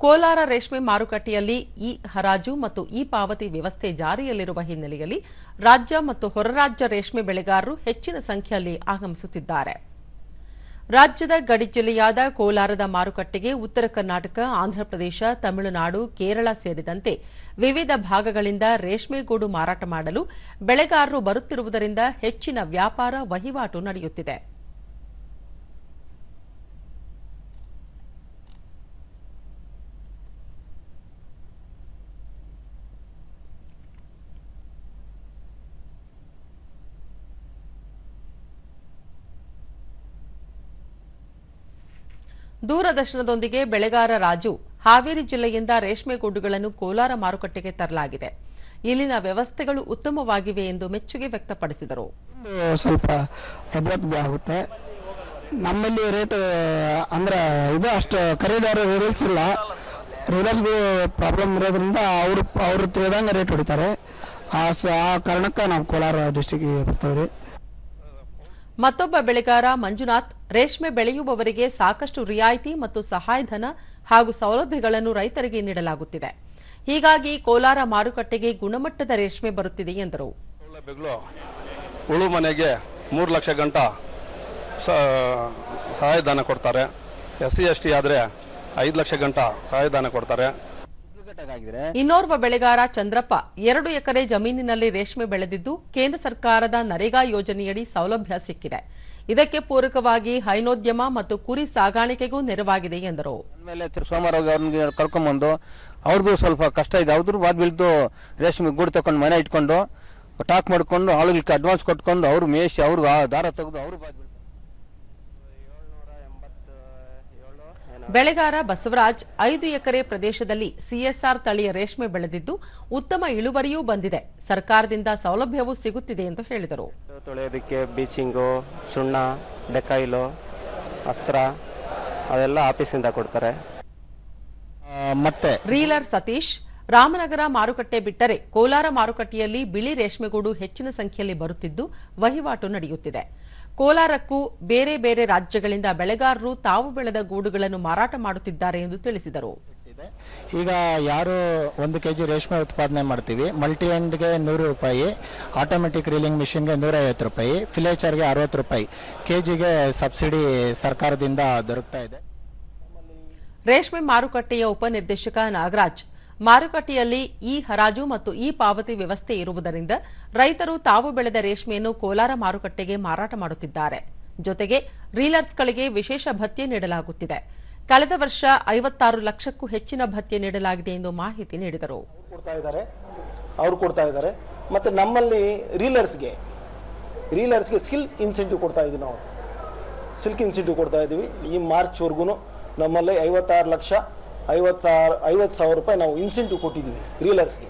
ಕೋಲಾರ ರೇಷ್ಮೆ ಮಾರುಕಟ್ಟೆಯಲ್ಲಿ ಇ ಹರಾಜು ಮತ್ತು ಇ ಪಾವತಿ ವ್ಯವಸ್ಥೆ ಜಾರಿಯಲ್ಲಿರುವ ಹಿನ್ನೆಲೆಯಲ್ಲಿ ರಾಜ್ಯ ಮತ್ತು ಹೊರರಾಜ್ಯ ರೇಷ್ಮೆ ಬೆಳೆಗಾರರು ಹೆಚ್ಚಿನ ಸಂಖ್ಯೆಯಲ್ಲಿ ಆಗಮಿಸುತ್ತಿದ್ದಾರೆ. ರಾಜ್ಯದ ಗಡಿ ಜಿಲ್ಲೆಯಾದ ಕೋಲಾರದ ಮಾರುಕಟ್ಟೆಗೆ ಉತ್ತರ ಕರ್ನಾಟಕ ಆಂಧ್ರಪ್ರದೇಶ ತಮಿಳುನಾಡು, ಕೇರಳ ಸೇರಿದಂತೆ ವಿವಿಧ ಭಾಗಗಳಿಂದ ರೇಷ್ಮೆಗೂಡು ಮಾರಾಟ ಮಾಡಲು ಬೆಳೆಗಾರರು ಬರುತ್ತಿರುವುದರಿಂದ ಹೆಚ್ಚಿನ ವ್ಯಾಪಾರ ವಹಿವಾಟು ನಡೆಯುತ್ತಿದೆ. ದೂರದರ್ಶನದೊಂದಿಗೆ ಬೆಳೆಗಾರ ರಾಜು ಹಾವೇರಿ ಜಿಲ್ಲೆಯಿಂದ ರೇಷ್ಮೆ ಗೂಡುಗಳನ್ನು ಕೋಲಾರ ಮಾರುಕಟ್ಟೆಗೆ ತರಲಾಗಿದೆ. ಇಲ್ಲಿನ ವ್ಯವಸ್ಥೆಗಳು ಉತ್ತಮವಾಗಿವೆ ಎಂದು ಮೆಚ್ಚುಗೆ ವ್ಯಕ್ತಪಡಿಸಿದರು. ಸ್ವಲ್ಪ ಆಗುತ್ತೆ. ನಮ್ಮಲ್ಲಿ ರೇಟ್, ಅಂದ್ರೆ ಇದು ಅಷ್ಟು ಖರೀದಾರ ರೂಲ್ಸ್ ಇಲ್ಲ ರೂಲರ್ಸ್ಗಳು ಪ್ರಾಬ್ಲಮ್ ಇರೋದ್ರಿಂದ ಅವರು, ಅವ್ರು ತಿಳಿದಂಗೆ ರೇಟ್ ಹೊಡಿತಾರೆ. ಆ ಕಾರಣಕ್ಕೆ ನಾವು ಕೋಲಾರ ಡಿಸ್ಟಿಕ್ಗೆ ಬರ್ತಾವೆ ರೀ ಮತ್ತೊಬ್ಬ ಬೆಳೆಗಾರ ಮಂಜುನಾಥ್, ರೇಷ್ಮೆ ಬೆಳೆಯುವವರಿಗೆ ಸಾಕಷ್ಟು ರಿಯಾಯಿತಿ ಮತ್ತು ಸಹಾಯಧನ ಹಾಗೂ ಸೌಲಭ್ಯಗಳನ್ನು ರೈತರಿಗೆ ನೀಡಲಾಗುತ್ತಿದೆ. ಹೀಗಾಗಿ ಕೋಲಾರ ಮಾರುಕಟ್ಟೆಗೆ ಗುಣಮಟ್ಟದ ರೇಷ್ಮೆ ಬರುತ್ತಿದೆ ಎಂದರು. ಉಳು ಮನೆಗೆ ಮೂರು ಲಕ್ಷ ಗಂಟ ಸಹಾಯಧನ ಕೊಡ್ತಾರೆ. ಎಸ್ ಸಿ ಎಸ್ ಟಿ ಆದರೆ ಐದು ಲಕ್ಷ ಗಂಟ ಸಹಾಯಧನ ಕೊಡ್ತಾರೆ. ಇನ್ನೋರ್ವ ಬೆಳೆಗಾರ ಚಂದ್ರಪ್ಪ ಎರಡು ಎಕರೆ ಜಮೀನಿನಲ್ಲಿ ರೇಷ್ಮೆ ಬೆಳೆದಿದ್ದು ಕೇಂದ್ರ ಸರ್ಕಾರದ ನರೇಗಾ ಯೋಜನೆಯಡಿ ಸೌಲಭ್ಯ ಸಿಕ್ಕಿದೆ. ಇದಕ್ಕೆ ಪೂರಕವಾಗಿ ಹೈನೋದ್ಯಮ ಮತ್ತು ಕುರಿ ಸಾಗಾಣಿಕೆಗೂ ನೆರವಾಗಿದೆ ಎಂದರು. ಸೋಮವಾರ ಕರ್ಕೊಂಡ್ಬಂದು ಅವ್ರದ್ದು ಸ್ವಲ್ಪ ಕಷ್ಟ ಇದೆ. ಅವ್ರದ್ದು ಬಾದ್ ಬೀಳ್ದು ರೇಷ್ಮೆ ಗೂಡು ತಕೊಂಡು ಮನೆ ಇಟ್ಕೊಂಡು ಟಾಕ್ ಮಾಡ್ಕೊಂಡು ಆಳುಗಳಿಗೆ ಅಡ್ವಾನ್ಸ್ ಕೊಟ್ಕೊಂಡು ಅವ್ರು ಮೇಯಿಸಿ ಅವ್ರು ಆ ದಾರ ತೆಗೆದು ಅವರು ಬಾದ್ ಬೀಳ್ತಾರೆ ಬೆಳೆಗಾರ ಬಸವರಾಜ್ ಐದು ಎಕರೆ ಪ್ರದೇಶದಲ್ಲಿ ಸಿಎಸ್ಆರ್ ತಳಿಯ ರೇಷ್ಮೆ ಬೆಳೆದಿದ್ದು ಉತ್ತಮ ಇಳುವರಿಯೂ ಬಂದಿದೆ. ಸರ್ಕಾರದಿಂದ ಸೌಲಭ್ಯವೂ ಸಿಗುತ್ತಿದೆ ಎಂದು ಹೇಳಿದರು. ತೊಳೆಯೋದಕ್ಕೆ ಬೀಚಿಂಗು ಸುಣ್ಣ ಡೆಕಾಯಿಲು ಅಸ್ತ್ರ ಅದೆಲ್ಲ ಆಫೀಸಿಂದ ಕೊಡ್ತಾರೆ. ಮತ್ತೆ ರೀಲರ್ ಸತೀಶ್ ರಾಮನಗರ ಮಾರುಕಟ್ಟೆ ಬಿಟ್ಟರೆ ಕೋಲಾರ ಮಾರುಕಟ್ಟೆಯಲ್ಲಿ ಬಿಳಿ ರೇಷ್ಮೆಗೂಡು ಹೆಚ್ಚಿನ ಸಂಖ್ಯೆಯಲ್ಲಿ ಬರುತ್ತಿದ್ದು ವಹಿವಾಟು ನಡೆಯುತ್ತಿದೆ. ಕೋಲಾರಕ್ಕೂ ಬೇರೆ ಬೇರೆ ರಾಜ್ಯಗಳಿಂದ ಬೆಳೆಗಾರರು ತಾವು ಬೆಳೆದ ಗೂಡುಗಳನ್ನು ಮಾರಾಟ ಮಾಡುತ್ತಿದ್ದಾರೆ ಎಂದು ತಿಳಿಸಿದರು. ಈಗ ಯಾರು ಒಂದು ಕೆಜಿ ರೇಷ್ಮೆ ಉತ್ಪಾದನೆ ಮಾಡ್ತೀವಿ ಮಲ್ಟಿ ಎಂಡ್ಗೆ ನೂರು ರೂಪಾಯಿ ಆಟೋಮೆಟಿಕ್ ರೀಲಿಂಗ್ ಮಿಷಿನ್ಗೆ ನೂರೈವತ್ತು ರೂಪಾಯಿ ಫಿಲೇಚರ್ಗೆ ಅರವತ್ತು ರೂಪಾಯಿ ಕೆ ಜಿಗೆ ಸಬ್ಸಿಡಿ ಸರ್ಕಾರದಿಂದ ದೊರಕ್ತಾ ಇದೆ. ರೇಷ್ಮೆ ಮಾರುಕಟ್ಟೆಯ ಉಪನಿರ್ದೇಶಕ ನಾಗರಾಜ್ ಮಾರುಕಟ್ಟೆಯಲ್ಲಿ ಈ ಹರಾಜು ಮತ್ತು ಇ ಪಾವತಿ ವ್ಯವಸ್ಥೆ ಇರುವುದರಿಂದ ರೈತರು ತಾವು ಬೆಳೆದ ರೇಷ್ಮೆಯನ್ನು ಕೋಲಾರ ಮಾರುಕಟ್ಟೆಗೆ ಮಾರಾಟ ಮಾಡುತ್ತಿದ್ದಾರೆ. ಜೊತೆಗೆ ರೀಲರ್ಸ್ಗಳಿಗೆ ವಿಶೇಷ ಭತ್ಯೆ ನೀಡಲಾಗುತ್ತಿದೆ. ಕಳೆದ ವರ್ಷ ಐವತ್ತಾರು ಲಕ್ಷಕ್ಕೂ ಹೆಚ್ಚಿನ ಭತ್ಯೆ ನೀಡಲಾಗಿದೆ ಎಂದು ಮಾಹಿತಿ ನೀಡಿದರು. ಅವ್ರು ಕೊಡ್ತಾ ಇದ್ದಾರೆ. ಮತ್ತು ನಮ್ಮಲ್ಲಿ ರೀಲರ್ಸ್ಗೆ ರೀಲರ್ಸ್ಗೆ ಸಿಲ್ಕ್ ಇನ್ಸೆಂಟಿವ್ ಕೊಡ್ತಾ ಇದ್ದೀವಿ ನಾವು. ಸಿಲ್ಕ್ ಇನ್ಸೆಂಟಿವ್ ಕೊಡ್ತಾ ಇದ್ದೀವಿ. ಈ ಮಾರ್ಚ್ವರೆಗೂ ನಮ್ಮಲ್ಲಿ ಐವತ್ತಾರು ಲಕ್ಷ ಐವತ್ತು ಸಾವಿರ ಐವತ್ತು ಸಾವಿರ ರೂಪಾಯಿ ನಾವು ಇನ್ಸೆಂಟಿವ್ ಕೊಟ್ಟಿದ್ದೀವಿ ರೀಲರ್ಸ್ಗೆ